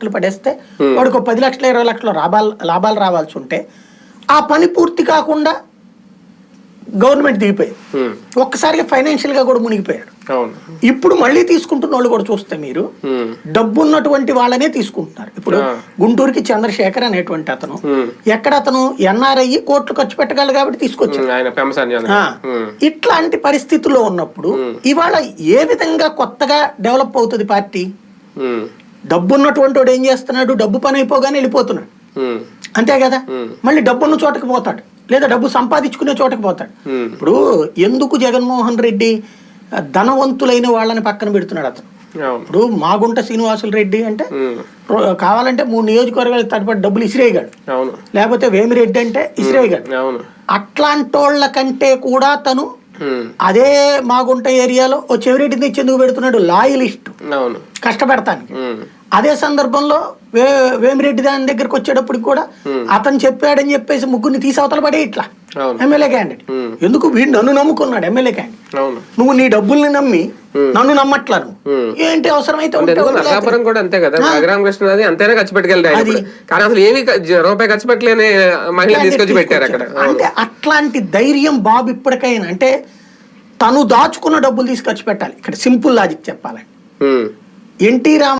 కాంట్రాక్టులు పడేస్తే వాడికి పది లక్షల ఇరవై లక్షల లాభాలు లాభాలు రావాల్సి ఉంటే ఆ పని పూర్తి కాకుండా గవర్నమెంట్ దిగిపోయింది. ఒక్కసారిగా ఫైనాన్షియల్గా కూడా మునిగిపోయాడు. ఇప్పుడు మళ్ళీ తీసుకుంటున్న వాళ్ళు కూడా చూస్తే మీరు డబ్బు ఉన్నటువంటి వాళ్ళనే తీసుకుంటున్నారు. ఇప్పుడు. గుంటూరుకి చంద్రశేఖర్ అనేటువంటి అతను ఎక్కడ అతను ఎన్ఆర్ఐ కోట్లు ఖర్చు పెట్టగలరు కాబట్టి ఆ, ఇట్లాంటి పరిస్థితుల్లో ఉన్నప్పుడు ఇవాళ ఏ విధంగా కొత్తగా డెవలప్ అవుతుంది పార్టీ? డబ్బు ఉన్నటువంటి వాడు ఏం చేస్తున్నాడు? డబ్బు పని అయిపోగానే వెళ్ళిపోతున్నాడు అంతే కదా? మళ్ళీ డబ్బున్న చోటకి పోతాడు. లేదా డబ్బు సంపాదించుకునే చోటకి పోతాడు. ఇప్పుడు ఎందుకు జగన్మోహన్ రెడ్డి ధనవంతులైన వాళ్ళని పక్కన పెడుతున్నాడు అతను? ఇప్పుడు మాగుంట శ్రీనివాసులు రెడ్డి అంటే కావాలంటే మూడు నియోజకవర్గాలకు తడిపడి డబ్బులు ఇసిరేయగాడు లేకపోతే వేమిరెడ్డి అంటే ఇసిరేయగాడు అవును. అట్లాంటోళ్ళ కంటే కూడా తను అదే మాగుంట ఏరియాలో ఓ చెవిరెడ్డిని ఇచ్చేందుకు పెడుతున్నాడు లాయలిస్ట్ కష్టపెడతానికి. అదే సందర్భంలో వే వేమిరెడ్డి దాని దగ్గరకు వచ్చేటప్పటికి కూడా అతను చెప్పాడని చెప్పేసి ముగ్గురిని తీసి అవతల పడే ఇట్లా. ఎమ్మెల్యే క్యాండిడేట్ ఎందుకు వీడు నన్ను నమ్ముకున్నాడు ఎమ్మెల్యే క్యాండిడేట్ నువ్వు నీ డబ్బుల్ని నమ్మి నన్ను నమ్మట్లా నువ్వు? ఉమ్. ఏంటి అవసరమైతే వదిలేస్తే. నరసాపురం కూడా అంతే కదా? రఘురామకృష్ణ అది అంతేనా ఖర్చు ఇప్పుడు. కానీ అసలు ఏమి రూపాయి ఖర్చు పెట్టలేని మహిళ తీసుకొచ్చి పెట్టారు అక్కడ. అంటే అట్లాంటి ధైర్యం బాబు ఇప్పటికైనా. అంటే తను దాచుకున్న డబ్బులు తీసి ఖర్చు పెట్టాలి. ఇక్కడ సింపుల్ లాజిక్ చెప్పాలి ఉమ్, ఎన్టీ రామ